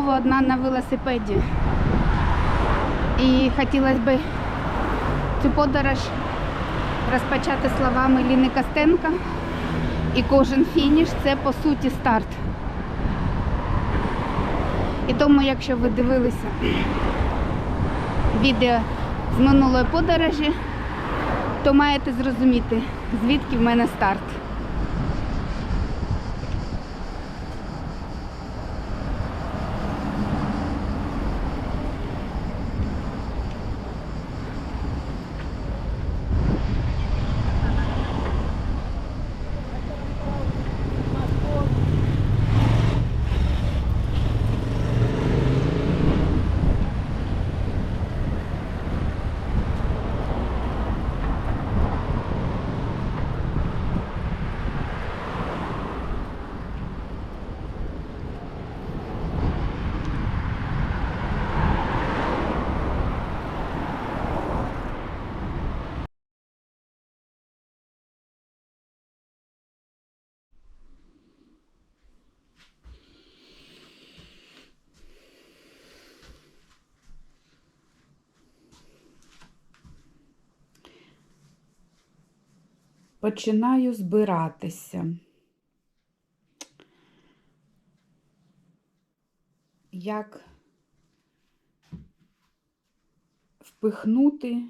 Знову одна на велосипеді. І хотілося б цю подорож розпочати словами Ліни Костенка. І кожен фініш це по суті старт. І тому, якщо ви дивилися відео з минулої подорожі, то маєте зрозуміти, звідки в мене старт. Починаю збиратися. Як впихнути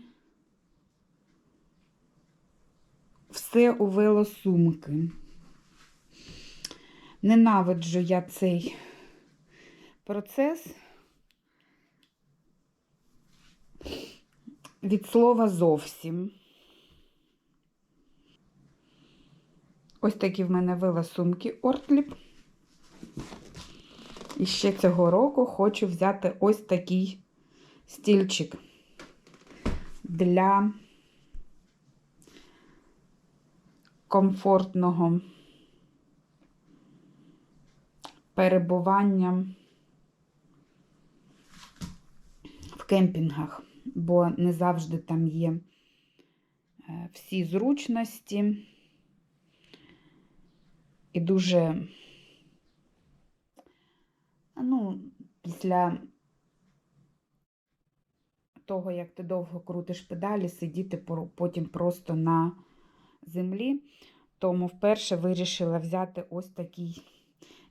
все у велосумки. Ненавиджу я цей процес від слова зовсім. Ось такі в мене велосумки Ортліп. І ще цього року хочу взяти ось такий стільчик для комфортного перебування в кемпінгах, бо не завжди там є е, всі зручності. І дуже, ну, після того, як ти довго крутиш педалі, сидіти потім просто на землі. Тому вперше вирішила взяти ось такий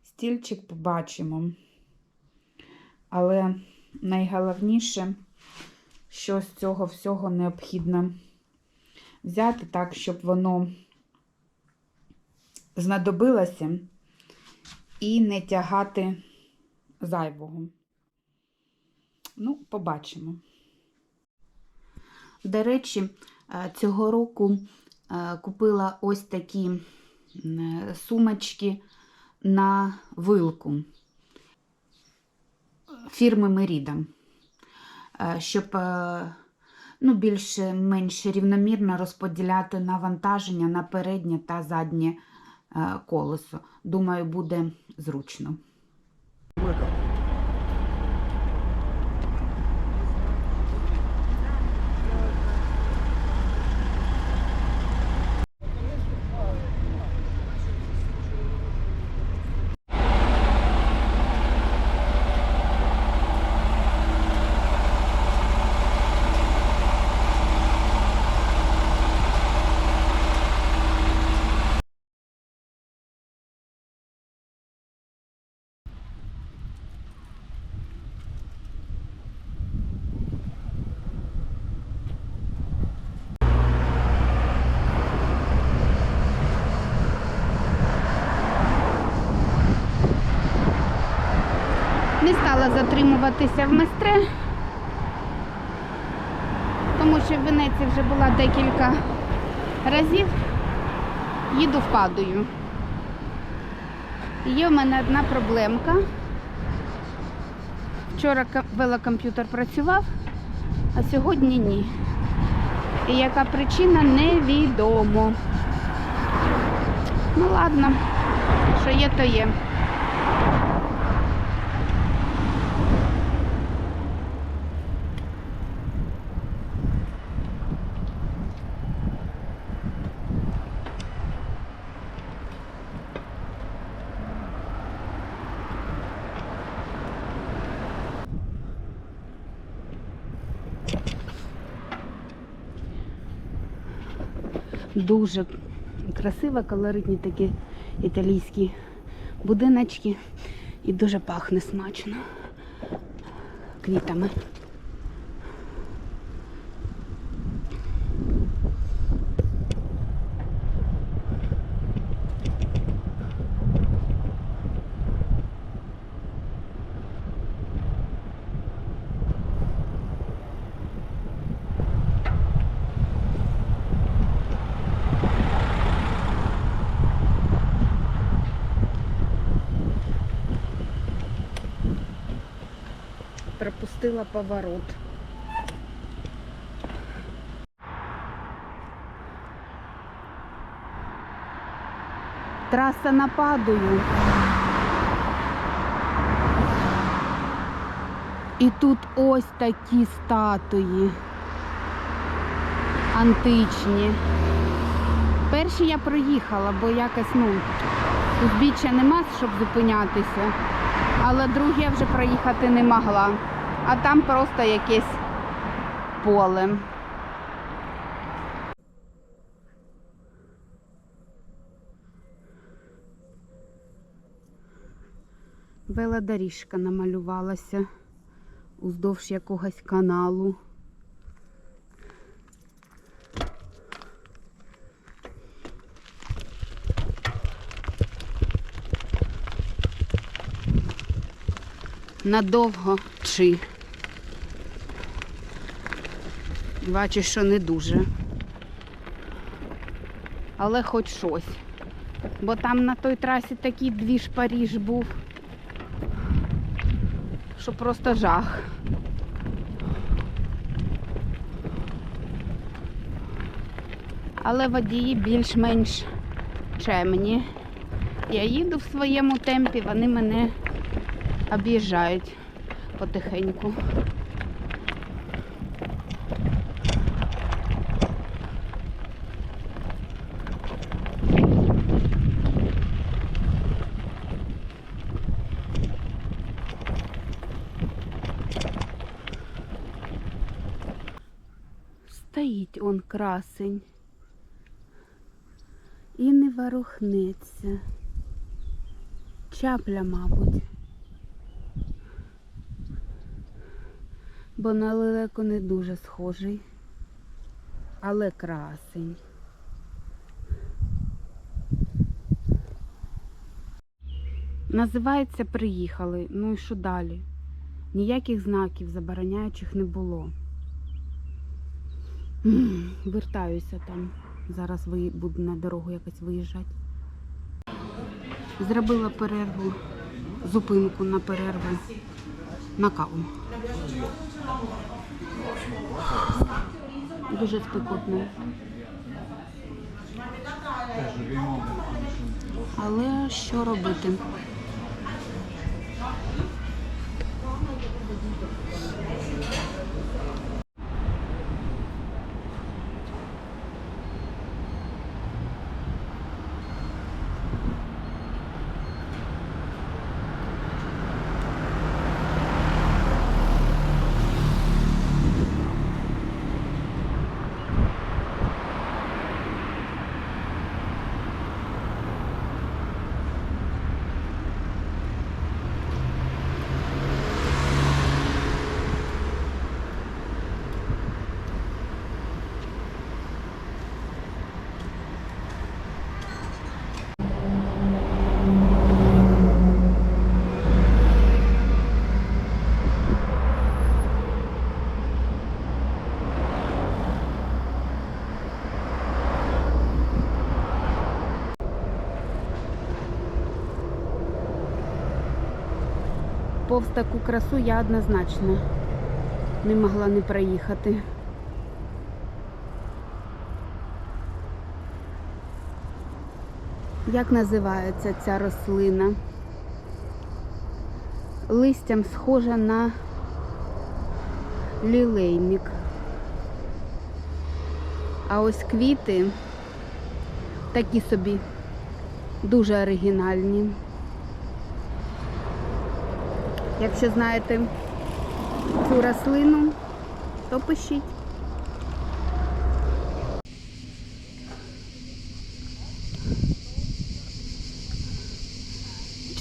стільчик, побачимо. Але найголовніше, що з цього всього необхідно взяти так, щоб воно знадобилося і не тягати зайвого. Ну, побачимо. До речі, е, цього року е, купила ось такі сумочки на вилку фірми Е, щоб е, ну, більш-менш рівномірно розподіляти навантаження на переднє та заднє колесо. Думаю, буде зручно. Не стала затримуватися в Местре, тому що в Венеції вже була декілька разів. Їду впадою. Є в мене одна проблемка. Вчора велокомп'ютер працював, а сьогодні ні. І яка причина невідомо. Ну ладно, що є, то є. Дуже красиво, колоритні такі італійські будиночки. І дуже пахне смачно квітами. Пропустила поворот. Траса нападою. І тут ось такі статуї античні. Перші я проїхала, бо якось, ну, узбіччя нема, щоб зупинятися але другі я вже проїхати не могла. А там просто якесь поле. Велодоріжка намалювалася уздовж якогось каналу. Надовго чи. Бачу, що не дуже. Але хоч щось. Бо там на той трасі такий двіж Паріж був, що просто жах. Але водії більш-менш чемні. Я їду в своєму темпі, вони мене об'їжджають потихеньку. Красень і не ворухнеться. Чапля, мабуть. бо на лелеку не дуже схожий, але красень. Називається приїхали. Ну і що далі? Ніяких знаків забороняючих не було. Вертаюся там. Зараз буду на дорогу якось виїжджати. Зробила перерву, зупинку на перерву на каву. Дуже спекотно. Але що робити? Повз таку красу я однозначно не могла не проїхати. Як називається ця рослина? Листям схожа на лілейник. А ось квіти такі собі дуже оригінальні. Якщо знаєте цю рослину, то пишіть.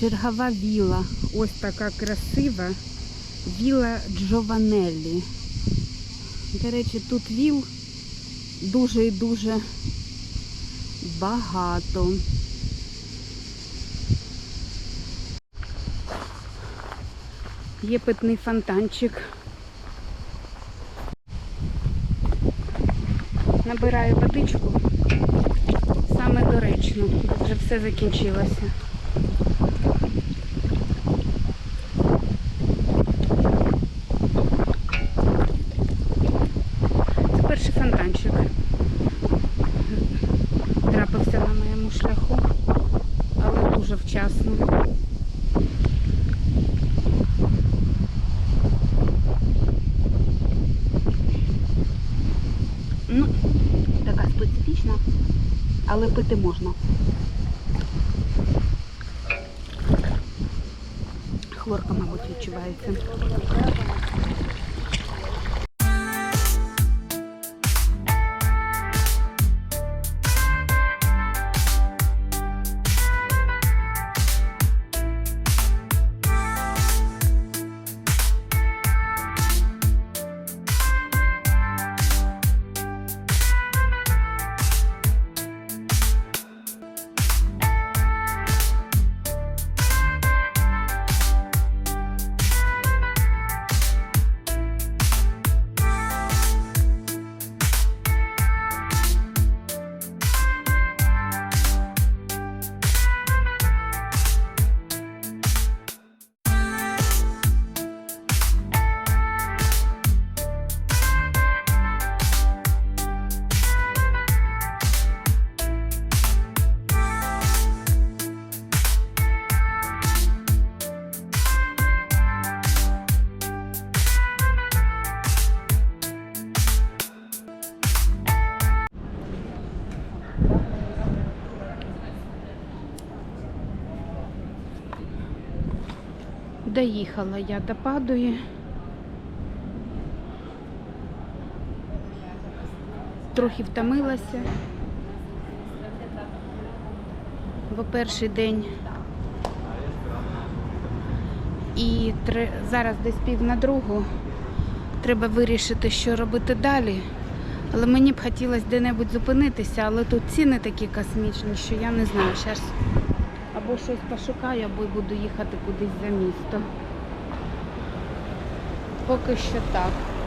Чергова віла. Ось така красива. Віла Джованеллі. До речі, тут віл дуже і дуже багато. Є питний фонтанчик. Набираю водичку. Саме доречно, вже все закінчилося. Це перший фонтанчик. Трапився на моєму шляху, але дуже вчасно. Ну, така специфічна, але пити можна. Хлорка, мабуть, відчувається. Доїхала я до Падуї. Трохи втомилася. Бо перший день і тре- зараз десь пів на другу. Треба вирішити, що робити далі. Але мені б хотілося де-небудь зупинитися, але тут ціни такі космічні, що я не знаю. Зараз або щось пошукаю, або буду їхати кудись за місто. Поки що так.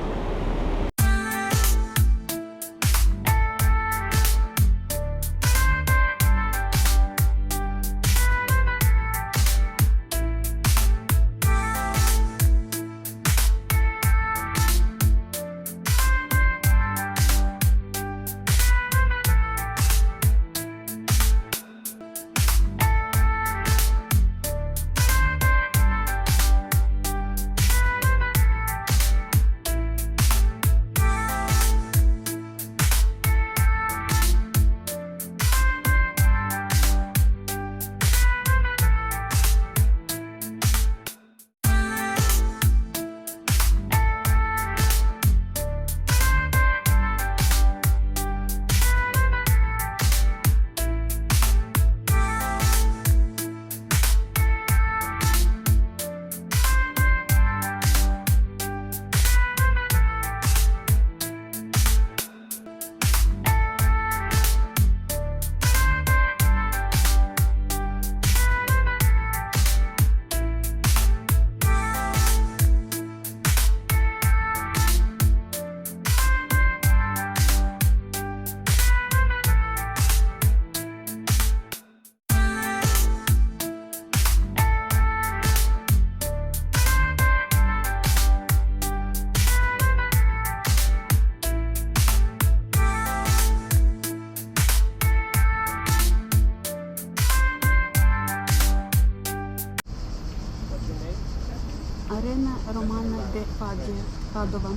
Падія,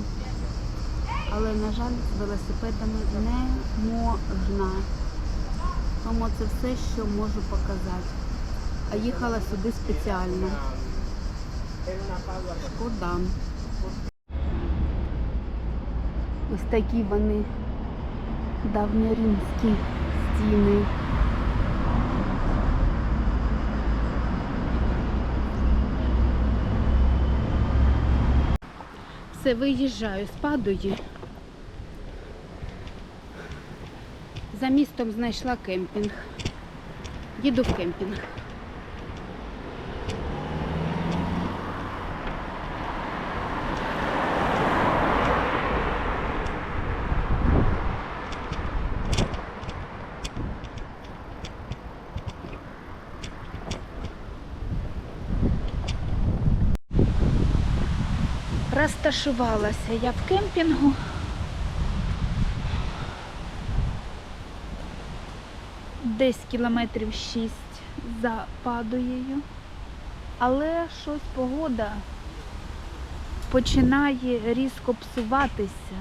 Але, на жаль, велосипедами не можна. Тому це все, що можу показати. А їхала сюди спеціально. Шкода. Ось такі вони давньоримські стіни. Все, виїжджаю з Падої. За містом знайшла кемпінг. Їду в кемпінг. Розташувалася я в кемпінгу. Десь кілометрів шість за падуєю, Але щось погода починає різко псуватися.